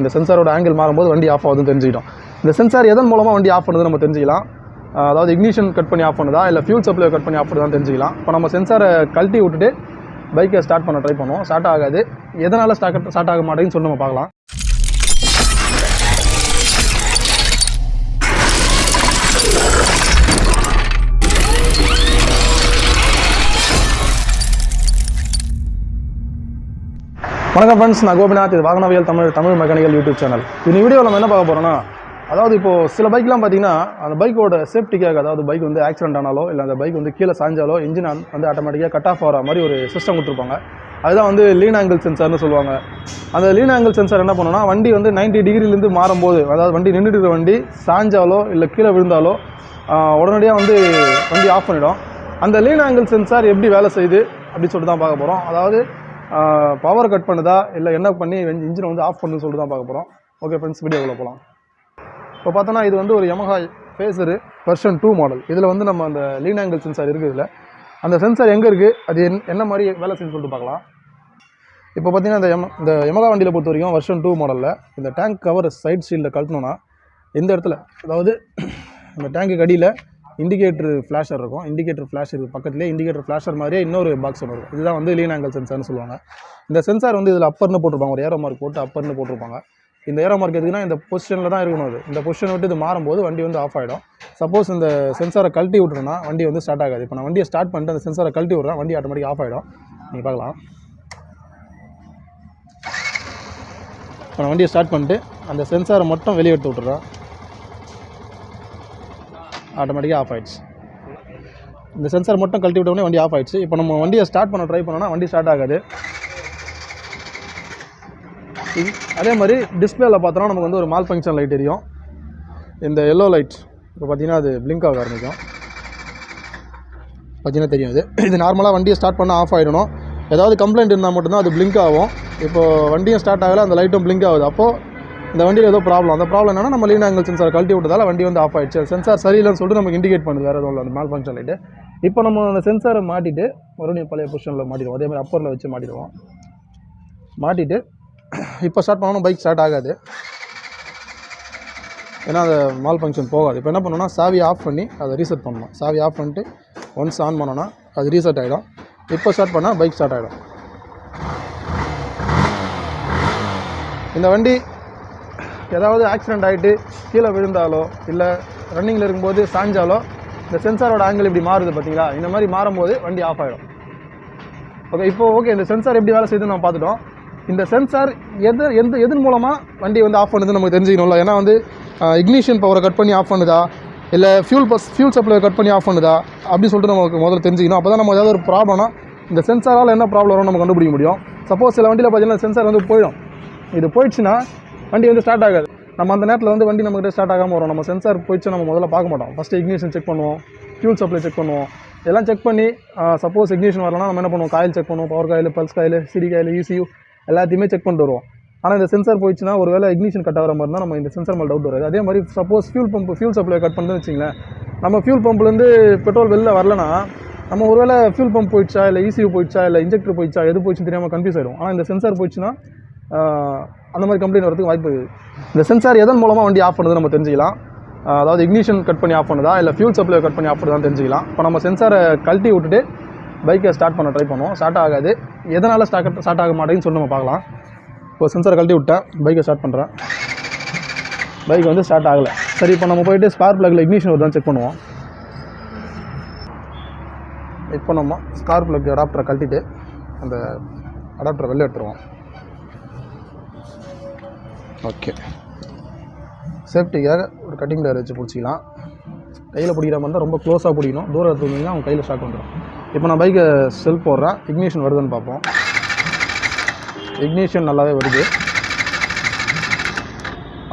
இந்த சென்சாரோட ஆங்கிள் மாறும்போது வண்டி ஆஃப் ஆகுதுன்னு தெரிஞ்சுக்கிட்டோம். இந்த சென்சார் எதன் மூலமாக வண்டி ஆஃப் பண்ணுது நம்ம தெரிஞ்சுக்கலாம். அதாவது இக்னிஷன் கட் பண்ணி ஆஃப் பண்ணுதா இல்லை ஃபியூல் சப்ளை கட் பண்ணி ஆஃப் பண்ணுதான்னு தெரிஞ்சுக்கலாம். இப்போ நம்ம சென்சாரை கழட்டி விட்டுட்டு பைக்கை ஸ்டார்ட் பண்ண ட்ரை பண்ணுவோம். ஸ்டார்ட் ஆகாது. எதனால் ஸ்டார்ட் ஸ்டார்ட் ஆக மாட்டேங்குன்னு சொல்லி நம்ம பார்க்கலாம். வணக்கம் ஃப்ரெண்ட்ஸ் நான் கோபிநாத் இது வாகனவியல் Tamil Tamil mechanical YouTube channel இந்த வீடியோவில் நம்ம என்ன பார்க்க போகிறோம்னா அதாவது இப்போது சில பைக்லாம் பார்த்தீங்கன்னா அந்த பைக்கோட சேஃப்டிக்காக அதாவது பைக் வந்து ஆக்சிடென்ட் ஆனாலோ இல்லை அந்த பைக் வந்து கீழே சாஞ்சாலோ இன்ஜின் வந்து ஆட்டோமேட்டிக்காக கட் ஆஃப் ஆகிற மாதிரி ஒரு சிஸ்டம் கொடுத்துருப்பாங்க. அதுதான் வந்து லீன் ஆங்கிள் சென்சார்னு சொல்லுவாங்க. அந்த லீன் ஆங்கிள் சென்சார் என்ன பண்ணுன்னா வண்டி வந்து 90 டிகிரிலேருந்து மாறும்போது அதாவது வண்டி நின்றுட்டு இருக்கிற வண்டி சாஞ்சாலோ இல்லை கீழே விழுந்தாலோ உடனடியாக வந்து வண்டி ஆஃப் பண்ணிடும். அந்த லீன் ஆங்கிள் சென்சார் எப்படி வேலை செய்யுது அப்படின்னு சொல்லிட்டு தான் பார்க்க போகிறோம் அதாவது பவர் கட் பண்ணுதா? இல்லை என்ன பண்ணி இன்ஜினை வந்து ஆஃப் பண்ணுன்னு சொல்லிட்டு தான் பார்க்க போகிறோம் ஓகே ஃப்ரெண்ட்ஸ் வீடியோக்குள்ள போகலாம் இப்போ பார்த்தோன்னா இது வந்து ஒரு Yamaha fazer version two model இதில் வந்து நம்ம அந்த லீன் ஆங்கிள் சென்சார் இருக்குது இதில். அந்த சென்சார் எங்கே இருக்குது அது என் என்ன மாதிரி வேலை செய்யுன்னு சொல்லிட்டு பார்க்கலாம். இப்போ பார்த்தீங்கன்னா இந்த எம இந்த Yamaha வண்டியில் பொறுத்த வரைக்கும் வெர்ஷன் டூ மாடலில் இந்த டேங்க் கவர் சைட் ஸ்டீலில் கழட்டணும்னா இந்த இடத்துல அதாவது இந்த டேங்க்கு அடியில் இண்டிகேட்டர் ஃப்ளாஷர் இருக்கும். இண்டிகேட்டர் ஃப்ளாஷ் இருக்குது பக்கத்துலேயே இண்டிகேட்டர் ஃப்ளாஷர் மாதிரியே இன்னொரு பாக்ஸ் ஒன்று இருக்கும். இதுதான் வந்து லீன் ஆங்கிள் சென்சார்னு சொல்லுவாங்க. இந்த சென்சார் வந்து இதில் அப்பர்னு போட்டிருப்பாங்க. ஒரு ஏரோ மார்க் போட்டு அப்பர்னு போட்டிருப்பாங்க. இந்த ஏரோ மார்க் எதுக்குன்னா இந்த பொசிஷனில் தான் இருக்கணும் அது. இந்த பொசிஷன் விட்டு இது மாறும்போது வண்டி வந்து ஆஃப் ஆகிடும் சப்போஸ் இந்த சென்சாரை கழட்டி விட்டுறோன்னா வண்டி வந்து ஸ்டார்ட் ஆகாது. இப்போ நான் வண்டியை ஸ்டார்ட் பண்ணிட்டு அந்த சென்சாரை கழட்டி விட்றேன் வண்டி ஆட்டோமேட்டிக் ஆஃப் ஆகிடும் நீங்கள் பார்க்கலாம். இப்போ நான் வண்டியை ஸ்டார்ட் பண்ணிட்டு அந்த சென்சாரை மட்டும் வெளியே எடுத்து விட்டுறேன். ஆட்டோமேட்டிக்காக ஆஃப் ஆயிடுச்சு. இந்த சென்சார் மட்டும் கழட்டி விட்ட வண்டி ஆஃப் ஆகிடுச்சு இப்போ நம்ம வண்டியை ஸ்டார்ட் பண்ண ட்ரை பண்ணோன்னா வண்டி ஸ்டார்ட் ஆகாது. அதே மாதிரி டிஸ்பிளேல பார்த்தோன்னா நமக்கு வந்து ஒரு மால் ஃபங்க்ஷன் லைட் எரியும். இந்த எல்லோ லைட் இப்போ பார்த்தீங்கன்னா அது பிளிங்க் ஆக ஆரம்பிக்கும். பார்த்தீங்கன்னா தெரியும் இது இது நார்மலாக வண்டியை ஸ்டார்ட் பண்ண ஆஃப் ஆகிடணும் ஏதாவது கம்ப்ளைண்ட் இருந்தால் மட்டும்தான் அது பிளிங்க் ஆகும். இப்போ வண்டியும் ஸ்டார்ட் ஆகலை அந்த லைட்டும் பிளிங்க் ஆகுது. அப்போது இந்த வண்டியில் ஏதோ ப்ராப்ளம் அந்த ப்ராப்ளம் என்னன்னா நம்ம லீன் ஆங்கிள் சென்சார் கழட்டி விட்டதால வண்டி வந்து ஆஃப் ஆயிடுச்சு. சென்சார் சரியில்லைன்னு சொல்லிட்டு நமக்கு இண்டிகேட் பண்ணுது. வேறு எதுவும் இல்லை. அந்த மால் ஃபங்க்ஷன் லைட்டு இப்போ நம்ம அந்த சென்சாரை மாட்டிட்டு மறுபடியும் பழைய பொசிஷனில் மாட்டிடுவோம். அதே மாதிரி அப்பரில் வச்சு மாட்டிடுவோம். மாட்டிட்டு இப்போ ஸ்டார்ட் பண்ணணும். பைக் ஸ்டார்ட் ஆகாது. ஏன்னா அது மால் ஃபங்க்ஷன் போகாது. இப்போ என்ன பண்ணணும்னா சாவி ஆஃப் பண்ணி அதை ரீசெட் பண்ணணும். சாவி ஆஃப் பண்ணிட்டு ஒன்ஸ் ஆன் பண்ணோன்னா அது ரீசெட் ஆகிடும் இப்போ ஸ்டார்ட் பண்ணால் பைக் ஸ்டார்ட் ஆகிடும் இந்த வண்டி ஏதாவது ஆக்சிடெண்ட் ஆகிட்டு கீழே விழுந்தாலோ இல்லை ரன்னிங்கில் இருக்கும்போது சாஞ்சாலோ இந்த சென்சாரோட ஆங்கிள் இப்படி மாறுது பார்த்தீங்களா இந்த மாதிரி மாறும்போது வண்டி ஆஃப் ஆகிடும் ஓகே இப்போ ஓகே இந்த சென்சார் எப்படி வேலை செய்யுதுன்னு நம்ம பார்த்துட்டோம். இந்த சென்சார் எது எந்த எதன் மூலமாக வண்டி வந்து ஆஃப் பண்ணுதுன்னு நமக்கு தெரிஞ்சுக்கணும்ல? ஏன்னா வந்து இக்னிஷன் பவரை கட் பண்ணி ஆஃப் பண்ணுதா? இல்லை ஃபியூல் பஸ் ஃபியூல் சப்ளை கட் பண்ணி ஆஃப் பண்ணுதா? அப்படின்னு சொல்லிட்டு நமக்கு முதல்ல தெரிஞ்சுக்கணும். அப்போ தான் நம்ம ஏதாவது ஒரு ப்ராப்ளம்னா இந்த சென்சாரால் என்ன ப்ராப்ளம் வரும் நம்ம கண்டுபிடிக்க முடியும். சப்போஸ் சில வண்டியில் பார்த்தீங்கன்னா சென்சார் வந்து போயிடும். இது போயிடுச்சுன்னா வண்டி வந்து ஸ்டார்ட் ஆகாது. நம்ம அந்த நேரத்தில் வந்து வண்டி நம்மகிட்ட ஸ்டார்ட் ஆகாமல் வரும். நம்ம சென்சார் போயிடுச்சு நம்ம முதல்ல பார்க்க மாட்டோம். ஃபஸ்ட்டு இக்னிஷன் செக் பண்ணுவோம். ஃபியூல் சப்ளை செக் பண்ணுவோம். எல்லாம் செக் பண்ணி சப்போஸ் இக்னிஷன் வரலன்னா நம்ம என்ன பண்ணுவோம்? காயில் செக் பண்ணுவோம். Power coil pulse coil CD coil யூசியூ எல்லாத்தையுமே செக் பண்ணிட்டு வருவோம். ஆனால் இந்த சென்சார் போயிடுச்சுன்னா ஒரு வேளை இக்னிஷன் கட் ஆகிற மாதிரி இருந்தால் நம்ம இந்த சென்சார் மேலே டவுட் வராது. அதே மாதிரி suppose fuel pump fuel supply cut பண்ணுறது வச்சிங்களேன் நம்ம ஃபியூல் பம்ப்லேருந்து பெட்ரோல் வெளில வரலனா நம்ம ஒருவேளை ஃபியூல் பம்ப் போயிடுச்சா? இல்லை இசியூ போயிடுச்சா? இல்லை இன்ஜெக்டர் போயிடுச்சா? எது போயிடுச்சுன்னு தெரியாமல் கன்ஃபியூஸ் ஆகிடும் ஆனால் இந்த சென்சார் போயிடுச்சுன்னா அந்த மாதிரி கம்ப்ளைண்ட் வரதுக்கு வாய்ப்பு இந்த சென்சார் எதன் மூலமாக வண்டி ஆஃப் பண்ணுது நம்ம தெரிஞ்சுக்கலாம். அதாவது இக்னிஷன் கட் பண்ணி ஆஃப் பண்ணுதா இல்லை ஃபியூல் சப்ளை கட் பண்ணி ஆஃப் பண்ணுதான்னு தெரிஞ்சுக்கலாம். இப்போ நம்ம சென்சாரை கழட்டி விட்டுட்டு பைக்கை ஸ்டார்ட் பண்ண ட்ரை பண்ணுவோம். ஸ்டார்ட் ஆகாது. எதனால் ஸ்டார்ட் ஸ்டார்ட் ஆக மாட்டேங்குன்னு சொல்லி நம்ம பார்க்கலாம். இப்போ சென்சாரை கழட்டி விட்டேன். பைக்கை ஸ்டார்ட் பண்ணுறேன் பைக் வந்து ஸ்டார்ட் ஆகலை. சரி இப்போ நம்ம போயிட்டு ஸ்பார்க் ப்ளக்கில் இக்னிஷன் வருதான்னு செக் பண்ணுவோம். இப்போ நம்ம ஸ்கார் ப்ளக் அடாப்டரை கழட்டிட்டு அந்த அடாப்டரை வெளில எடுத்துருவோம். ஓகே. சேஃப்டிக்காக ஒரு கட்டிங் டயர் வச்சு பிடிச்சிக்கலாம். கையில் பிடிக்கிற மாதிரி இருந்தால் ரொம்ப க்ளோஸாக பிடிக்கணும். தூரம் எடுத்துருந்தீங்கன்னா அவங்க கையில் ஷாக் வந்துடும் இப்போ நான் பைக்கை செல் போடுறேன். இக்னிஷன் வருதுன்னு பார்ப்போம். இக்னிஷன் நல்லாவே வருது.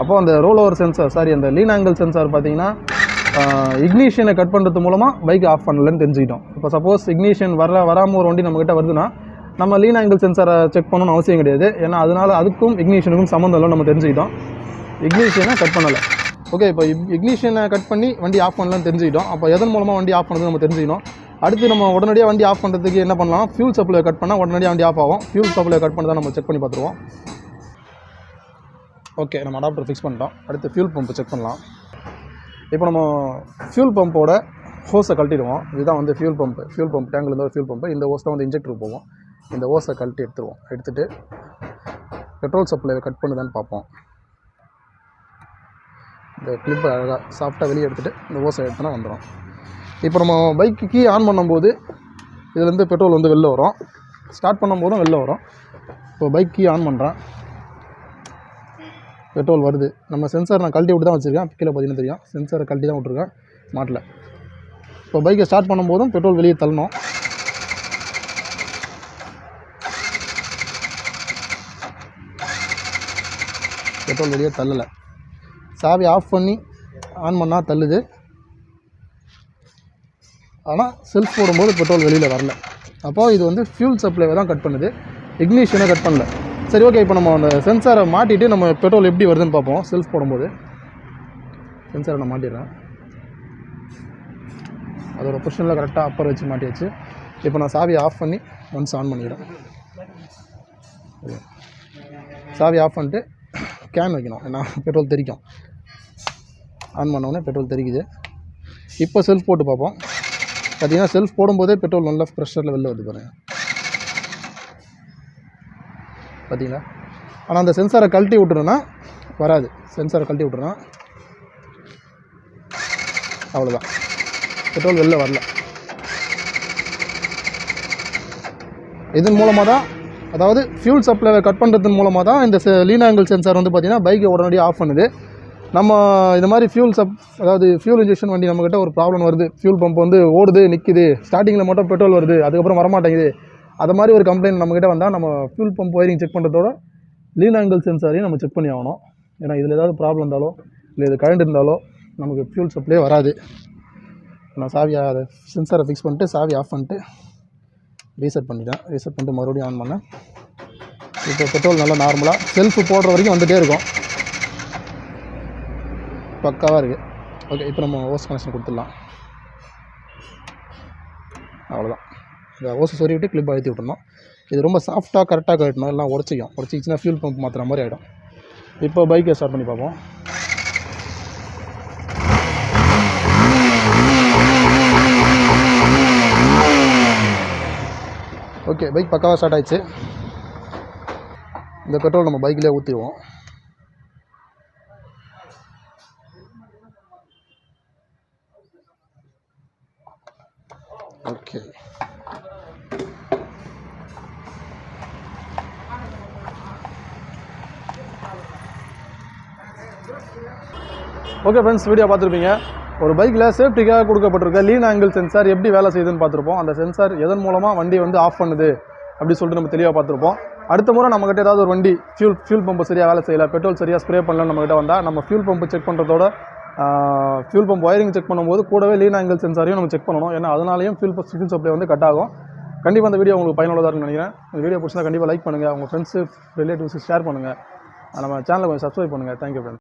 அப்போ அந்த ரோல் ஓவர் சென்சார் சாரி அந்த லீன் ஆங்கிள் சென்சார் பார்த்தீங்கன்னா இக்னிஷியனை கட் பண்ணுறது மூலமாக பைக் ஆஃப் பண்ணலன்னு தெரிஞ்சுக்கிட்டோம். இப்போ சப்போஸ் இக்னிஷியன் வர வராமல் ஒரு வண்டி நம்மக்கிட்ட வருதுன்னா நம்ம லீன் ஆங்கிள் சென்சாரை செக் பண்ணணும்னு அவசியம் கிடையாது. ஏன்னா அதனால அதுக்கும் இக்னிஷனுக்கும் சம்மந்தம் இல்லை நம்ம தெரிஞ்சுக்கிட்டோம். இக்னிஷியனை கட் பண்ணலை. ஓகே இப்போ இக்னிஷியனை கட் பண்ணி வண்டி ஆஃப் பண்ணலன்னு தெரிஞ்சுக்கிட்டோம். அப்போ எதன் மூலமாக வண்டி ஆஃப் பண்ணுறது நம்ம தெரிஞ்சுக்கணும் அடுத்து நம்ம உடனடியாக வண்டி ஆஃப் பண்ணுறதுக்கு என்ன பண்ணலாம்? ஃபியூல் சப்ளை கட் பண்ணால் உடனடியாக வண்டி ஆஃப் ஆகும். ஃபியூல் சப்ளை கட் பண்ணி தான் நம்ம செக் பண்ணி பார்த்துருவோம். ஓகே நம்ம அடாப்டர் ஃபிக்ஸ் பண்ணிட்டோம். அடுத்து ஃபியூல் பம்பு செக் பண்ணலாம். இப்போ நம்ம ஃபியூல் பம்போட ஹோஸை கழட்டிடுவோம். இதுதான் வந்து ஃபியூல் பம்பு ஃபியூல் பம்ப் டேங்க்லேருந்து ஒரு ஃபியூல் பம்பு இந்த ஹோஸ் தான் வந்து இன்ஜெக்டர் போவோம் இந்த ஓஸை கழட்டி எடுத்துருவோம். எடுத்துகிட்டு பெட்ரோல் சப்ளைவை கட் பண்ணுதான்னு பார்ப்போம். இந்த கிளிப்பை அழகாக சாஃப்டாக வெளியே எடுத்துகிட்டு இந்த ஓசை எடுத்துனா வந்துடும் இப்போ நம்ம பைக்கு கீ ஆன் பண்ணும்போது இதுலேருந்து பெட்ரோல் வந்து வெளில வரும். ஸ்டார்ட் பண்ணும்போதும் வெளில வரும். இப்போ பைக் கீ ஆன் பண்ணுறேன் பெட்ரோல் வருது. நம்ம சென்சார் நான் கழட்டி விட்டு தான் வச்சுருக்கேன். கீழே பார்த்தீங்கன்னா தெரியும். சென்சாரை கழட்டி தான் விட்ருக்கேன் மாட்டில். இப்போ பைக்கை ஸ்டார்ட் பண்ணும்போதும் பெட்ரோல் வெளியே தள்ளணும். பெட்ரோல் வெளியே தள்ளலை. சாவி ஆஃப் பண்ணி ஆன் பண்ணால் தள்ளுது. ஆனால் செல்ஃப் போடும்போது பெட்ரோல் வெளியில் வரல. அப்போது இது வந்து ஃபியூல் சப்ளைவை தான் கட் பண்ணுது. இக்னிஷனை கட் பண்ணல. சரி ஓகே இப்போ நம்ம அந்த சென்சாரை மாட்டிட்டு நம்ம பெட்ரோல் எப்படி வருதுன்னு பார்ப்போம். செல்ஃப் போடும்போது. சென்சாரை நான் மாட்டிடுறேன். அதோட பொசிஷனில் கரெக்டாக அப்பர் வச்சு மாட்டியாச்சு. இப்போ நான் சாவியை ஆஃப் பண்ணி ஒன்ஸ் ஆன் பண்ணிடுறேன். சாவி ஆஃப் பண்ணிட்டு கேன் வைக்கணும். ஏன்னா பெட்ரோல் தெரிக்கும். ஆன் பண்ணோடனே பெட்ரோல் தெரிக்குது இப்போ செல்ஃப் போட்டு பார்ப்போம். பார்த்தீங்கன்னா செல்ஃப் போடும்போதே பெட்ரோல் நல்லா ப்ரெஷரில் வெளில வருது பாருங்கள் பார்த்தீங்களா ஆனால் அந்த சென்சாரை கழட்டி விட்டுருன்னா வராது. சென்சாரை கழட்டி விட்டுருன்னா அவ்வளோதான் பெட்ரோல் வெளில வரல. இதன் மூலமாக தான் அதாவது ஃபியூல் சப்ளைவை கட் பண்ணுறதன் மூலமாக தான் இந்த லீன் ஆங்கிள் சென்சார் வந்து பார்த்திங்கன்னா பைக்கை உடனடியாக ஆஃப் பண்ணுது. நம்ம இது மாதிரி ஃபியூல் சப் அதாவது ஃபியூல் இன்ஜெக்ஷன் வண்டி நம்மக்கிட்ட ஒரு ப்ராப்ளம் வருது. ஃபியூல் பம்ப் வந்து ஓடுது நிற்கிது ஸ்டார்டிங்கில் மட்டும் பெட்ரோல் வருது. அதுக்கப்புறம் வரமாட்டேங்குது. அது மாதிரி ஒரு கம்ப்ளைண்ட் நம்மக்கிட்ட வந்தால் நம்ம ஃபியூல் பம்ப் ஒயரிங் செக் பண்ணுறதோட லீன் ஆங்கிள் சென்சாரையும் நம்ம செக் பண்ணி ஆகணும். ஏன்னா இதில் ஏதாவது ப்ராப்ளம் இருந்தாலோ இல்லை இது கரண்ட் இருந்தாலோ நமக்கு ஃபியூல் சப்ளே வராது. நான் சாவியாக அதை சென்சாரை ஃபிக்ஸ் பண்ணிட்டு சாவி ஆஃப் பண்ணிட்டு ரீசெட் பண்ணிட்டேன். ரீசெட் பண்ணிட்டு மறுபடியும் ஆன் பண்ணேன். இப்போ பெட்ரோல் நல்லா நார்மலாக செல்ஃப் போடுற வரைக்கும் வந்துகிட்டே இருக்கும். பக்காவாக இருக்குது ஓகே இப்போ நம்ம ஓஸ் கனெக்ஷன் கொடுத்துடலாம். அவ்வளோதான் இந்த ஓஸை சொறி விட்டு கிளிப் அழுத்தி விட்டுறணும். இது ரொம்ப சாஃப்டாக கரெக்டாக கட்டணும் எல்லாம் உடச்சிக்கும். உடச்சிக்கிச்சுன்னா ஃபியூல் பம்ப் மாற்றுற மாதிரி ஆகிடும் இப்போ பைக்கை ஸ்டார்ட் பண்ணி பார்ப்போம். ஓகே பைக் பக்காவாக ஸ்டார்ட் ஆயிடுச்சு. இந்த பெட்ரோல் நம்ம பைக்கிலே ஊற்றிடுவோம் ஓகே ஓகே ஃப்ரெண்ட்ஸ் வீடியோ பார்த்துருப்பீங்க. ஒரு பைக்கில் சேஃப்டிக்காக கொடுக்கப்பட்டிருக்க லீன் ஆங்கிள் சென்சார் எப்படி வேலை செய்யுதுன்னு பார்த்துருப்போம். அந்த சென்சார் எதன் மூலமாக வண்டி வந்து ஆஃப் பண்ணுது அப்படி சொல்லிட்டு நம்ம தெளிவாக பார்த்துருப்போம். அடுத்த முறை நம்மக்கிட்ட ஏதாவது ஒரு வண்டி ஃபியூல் ஃபியூல் பம்பு சரியாக வேலை செய்யலை பெட்ரோல் சரியாக ஸ்ப்ரே பண்ணலன்னு நம்மகிட்ட வந்தால் நம்ம ஃபியூல் பம்பு செக் பண்ணுறதோட ஃபியூல் பம்ப் ஒயரிங் செக் பண்ணும்போது கூடவே லீன் ஆங்கிள் சென்சாரையும் நம்ம செக் பண்ணணும். ஏன்னா அதனாலையும் ஃபியூல் ஃபியூல் சப்ளை வந்து கட் ஆகும். கண்டிப்பாக அந்த வீடியோ உங்களுக்கு பயனுள்ளதாக இருக்கும்னு நினைக்கிறேன். இந்த வீடியோ பிடிச்சா கண்டிப்பாக லைக் பண்ணுங்கள் உங்கள் ஃப்ரெண்ட்ஸு ரிலேட்டிவ்ஸு ஷேர் பண்ணுங்கள் நம்ம சேனலை கொஞ்சம் சப்ஸ்கிரைப் பண்ணுங்கள் தேங்க்யூ ஃப்ரெண்ட்ஸ்